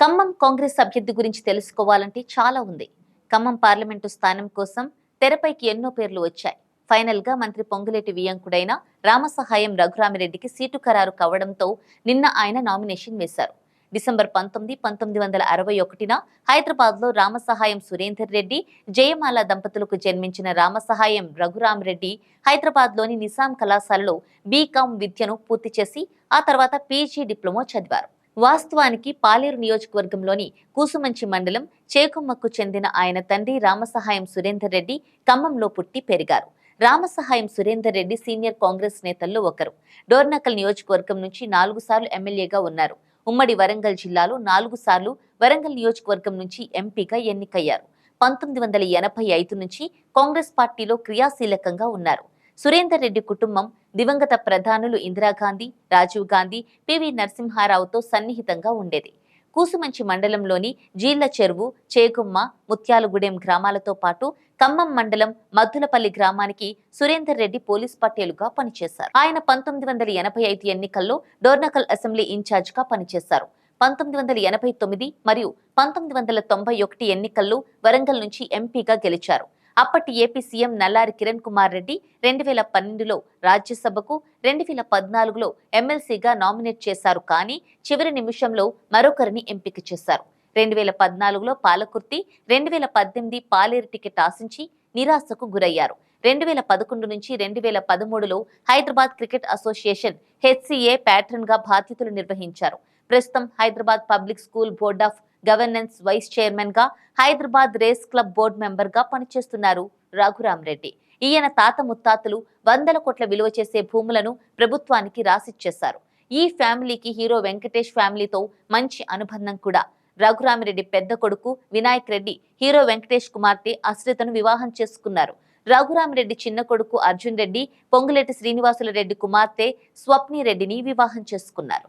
ఖమ్మం కాంగ్రెస్ అభ్యర్థి గురించి తెలుసుకోవాలంటే చాలా ఉంది. ఖమ్మం పార్లమెంటు స్థానం కోసం తెరపైకి ఎన్నో పేర్లు వచ్చాయి. ఫైనల్గా మంత్రి పొంగులేటి వియంకుడైన రామసహాయం రఘురామిరెడ్డికి సీటు ఖరారు కావడంతో నిన్న ఆయన నామినేషన్ వేశారు. డిసెంబర్ పంతొమ్మిది పంతొమ్మిది వందల అరవై ఒకటిన హైదరాబాద్లో రామసహాయం సురేందర్ రెడ్డి జయమాల దంపతులకు జన్మించిన రామసహాయం రఘురామిరెడ్డి హైదరాబాద్లోని నిజాం కళాశాలలో బీకాం విద్యను పూర్తి చేసి ఆ తర్వాత పీజీ డిప్లొమా చదివారు. వాస్తవానికి పాలేరు నియోజకవర్గంలోని కూసుమంచి మండలం చేకుమ్మకు చెందిన ఆయన తండ్రి రామసహాయం సురేందర్ రెడ్డి ఖమ్మంలో పుట్టి పెరిగారు. రామసహాయం సురేందర్ రెడ్డి సీనియర్ కాంగ్రెస్ నేతల్లో ఒకరు. డోర్నకల్ నియోజకవర్గం నుంచి నాలుగు సార్లు ఎమ్మెల్యేగా ఉన్నారు. ఉమ్మడి వరంగల్ జిల్లాలో నాలుగు సార్లు వరంగల్ నియోజకవర్గం నుంచి ఎంపీగా ఎన్నికయ్యారు. పంతొమ్మిది వందల ఎనభై ఐదు నుంచి కాంగ్రెస్ పార్టీలో క్రియాశీలకంగా ఉన్నారు. సురేందర్ రెడ్డి కుటుంబం దివంగత ప్రధానులు ఇందిరాగాంధీ రాజీవ్ గాంధీ పివి నరసింహారావుతో సన్నిహితంగా ఉండేది. కూసుమంచి మండలంలోని జీళ్ళ చెరువు చేగుమ్మ ముత్యాలగూడెం గ్రామాలతో పాటు ఖమ్మం మండలం మద్దులపల్లి గ్రామానికి సురేందర్ రెడ్డి పోలీస్ పట్టేలుగా పనిచేశారు. ఆయన పంతొమ్మిది వందల ఎనభై ఐదు ఎన్నికల్లో డోర్నకల్ అసెంబ్లీ ఇన్ఛార్జ్గా పనిచేశారు. పంతొమ్మిది వందల ఎనభై తొమ్మిది మరియు పంతొమ్మిది వందల తొంభై ఒకటి ఎన్నికల్లో వరంగల్ నుంచి ఎంపీగా గెలిచారు. అప్పటి ఏపీ సీఎం నల్లారి కిరణ్ కుమార్ రెడ్డి రెండు వేల పన్నెండులో రాజ్యసభకు రెండు వేల పద్నాలుగులో ఎమ్మెల్సీగా నామినేట్ చేశారు. కానీ చివరి నిమిషంలో మరొకరిని ఎంపిక చేశారు. రెండు వేల పద్నాలుగులో పాలకుర్తి రెండు వేల పద్దెనిమిది పాలేరు టికెట్ ఆశించి నిరాశకు గురయ్యారు. రెండు వేల పదకొండు నుంచి రెండు వేల పదమూడులో హైదరాబాద్ క్రికెట్ అసోసియేషన్ హెచ్సిఏ ప్యాట్రన్గా బాధ్యతలు నిర్వహించారు. ప్రస్తుతం Hyderabad public school board of governance vice చైర్మన్గా హైదరాబాద్ రేస్ క్లబ్ బోర్డు మెంబర్గా పనిచేస్తున్నారు రఘురామ్ రెడ్డి. ఈయన తాత ముత్తాతలు వందల కోట్ల విలువ చేసే భూములను ప్రభుత్వానికి రాసిచ్చేశారు. ఈ ఫ్యామిలీకి హీరో వెంకటేష్ ఫ్యామిలీతో మంచి అనుబంధం కూడా. రఘురామిరెడ్డి పెద్ద కొడుకు వినాయక్ రెడ్డి హీరో వెంకటేష్ కుమార్తె అశ్రితను వివాహం చేసుకున్నారు. రఘురామిరెడ్డి చిన్న కొడుకు అర్జున్ రెడ్డి పొంగులేటి శ్రీనివాసుల రెడ్డి కుమార్తె స్వప్ని రెడ్డిని వివాహం చేసుకున్నారు.